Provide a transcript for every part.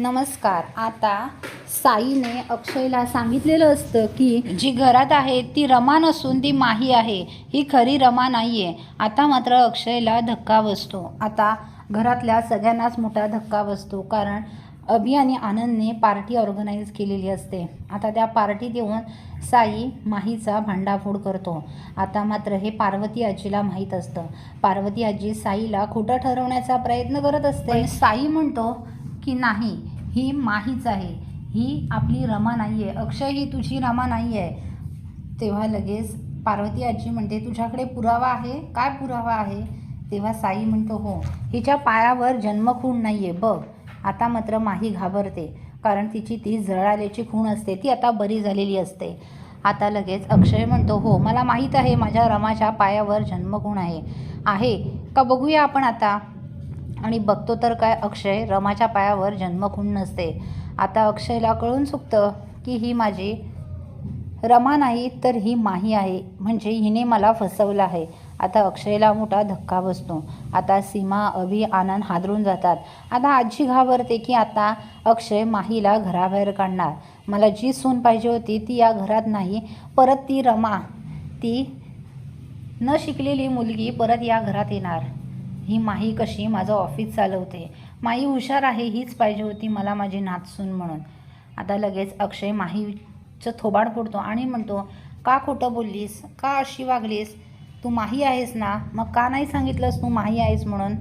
नमस्कार. आता साईने अक्षयला सांगितलेलं असतं की जी घरात आहे ती रमा नसून ती माही आहे. ही खरी रमा नाही आहे आता मात्र अक्षयला धक्का बसतो. आता घरातल्या सगळ्यांनाच मोठा धक्का बसतो कारण अभि आणि आनंदने पार्टी ऑर्गनाईज केलेली असते. आता त्या पार्टीत येऊन साई माहीचा भांडाफोड करतो. आता मात्र हे पार्वती आजीला माहीत असतं. पार्वती आजी साईला खोटं ठरवण्याचा प्रयत्न करत असते. साई म्हणतो की नाही ही माहीच आहे. ही आपली रमा नाही आहे अक्षय ही तुझी रमा नाही आहे तेव्हा लगेच पार्वती आजी म्हणते तुझ्याकडे पुरावा आहे? काय पुरावा आहे? तेव्हा साई म्हणतो हो हिच्या पायावर जन्मखून नाही आहे बघ आता मात्र माही घाबरते. कारण तिची ती जळाल्याची खूण असते. ती आता बरी झालेली असते. आता लगेच अक्षय म्हणतो हो मला माहीत आहे माझ्या रमाच्या पायावर जन्मगुण आहे. आहे. का बघूया आपण आता? आणि बघतो तर काय अक्षय रमाच्या पायावर जन्मखून नसते. आता अक्षयला कळून चुकतं की ही माझी रमा नाही तर ही माही आहे. म्हणजे हिने मला फसवलं आहे. आता अक्षयला मोठा धक्का बसतो. आता सीमा अभि आनंद हादरून जातात. आता आजी घाबरते की आता अक्षय माहीला घराबाहेर काढणार. मला जी सून पाहिजे होती ती या घरात नाही. परत ती रमा ती न शिकलेली मुलगी परत या घरात येणार. ही माही कशी? माझं ऑफिस चालवते. माही हुशार आहे हीच पाहिजे होती मला माझी नाचसून म्हणून. आता लगेच अक्षय माहीचं थोबाड फोडतो आणि म्हणतो का खोटं बोललीस? का अशी वागलीस? तू माही आहेस ना? मग का नाही सांगितलंस तू माही आहेस म्हणून?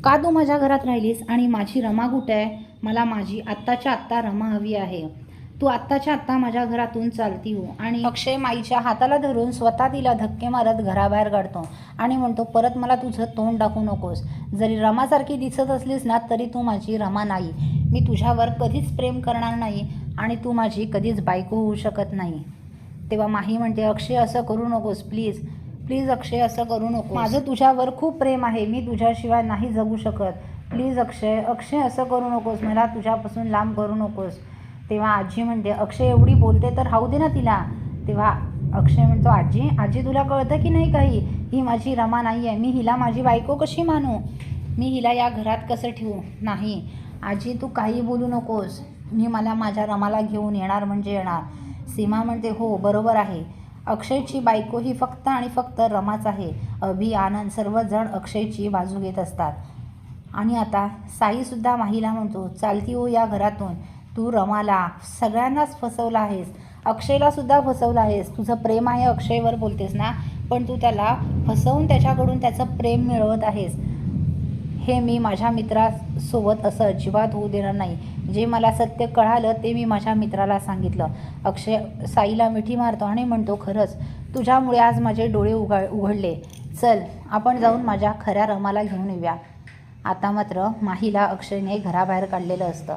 का तू माझ्या घरात राहिलीस आणि माझी रमा कुठे आहे? मला माझी आत्ताच्या आत्ता रमा हवी आहे. तू आत्ताच्या आत्ता माझ्या घरातून चालती हो. आणि अक्षय माईच्या हाताला धरून स्वतः तिला धक्के मारत घराबाहेर काढतो आणि म्हणतो परत मला तुझं तोंड दाखवू नकोस. जरी रमासारखी दिसत असलीस ना तरी तू माझी रमा नाही. मी तुझ्यावर कधीच प्रेम करणार नाही आणि तू माझी कधीच बायको होऊ शकत नाही. तेव्हा माही म्हणते अक्षय असं करू नकोस प्लीज. प्लीज अक्षय असं करू नको माझं तुझ्यावर खूप प्रेम आहे. मी तुझ्याशिवाय नाही जगू शकत. प्लीज अक्षय अक्षय असं करू नकोस. मला तुझ्यापासून लांब करू नकोस. तेव्हा आजी म्हणते अक्षय एवढी बोलते तर राहू दे ना तिला. तेव्हा अक्षय म्हणतो आजी आजी तुला कळतं की नाही काही? ही माझी रमा नाही आहे मी हिला माझी बायको कशी मानू? मी हिला या घरात कसं ठेवू? नाही. आजी तू काही बोलू नकोस. मी मला माझ्या रमाला घेऊन येणार म्हणजे येणार. सीमा म्हणते हो बरोबर आहे. अक्षयची बायको ही फक्त आणि फक्त रमाच आहे. अभि आनंद सर्वजण अक्षयची बाजू घेत असतात. आणि आता साईसुद्धा माहीला म्हणतो चालती हो या घरातून. तू रमाला सगळ्यांनाच फसवलं आहेस. अक्षयला सुद्धा फसवलं आहेस. तुझं प्रेम आहे अक्षयवर बोलतेस ना? पण तू त्याला फसवून त्याच्याकडून त्याचं प्रेम मिळवत आहेस. हे मी माझ्या मित्रासोबत असं अजिबात होऊ देणार नाही. जे मला सत्य कळालं ते मी माझ्या मित्राला सांगितलं. अक्षय साईला मिठी मारतो आणि म्हणतो खरंच तुझ्यामुळे आज माझे डोळे उघा उघडले. चल आपण जाऊन माझ्या खऱ्या रमाला घेऊन येऊया. आता मात्र माहीला अक्षयने घराबाहेर काढलेलं असतं.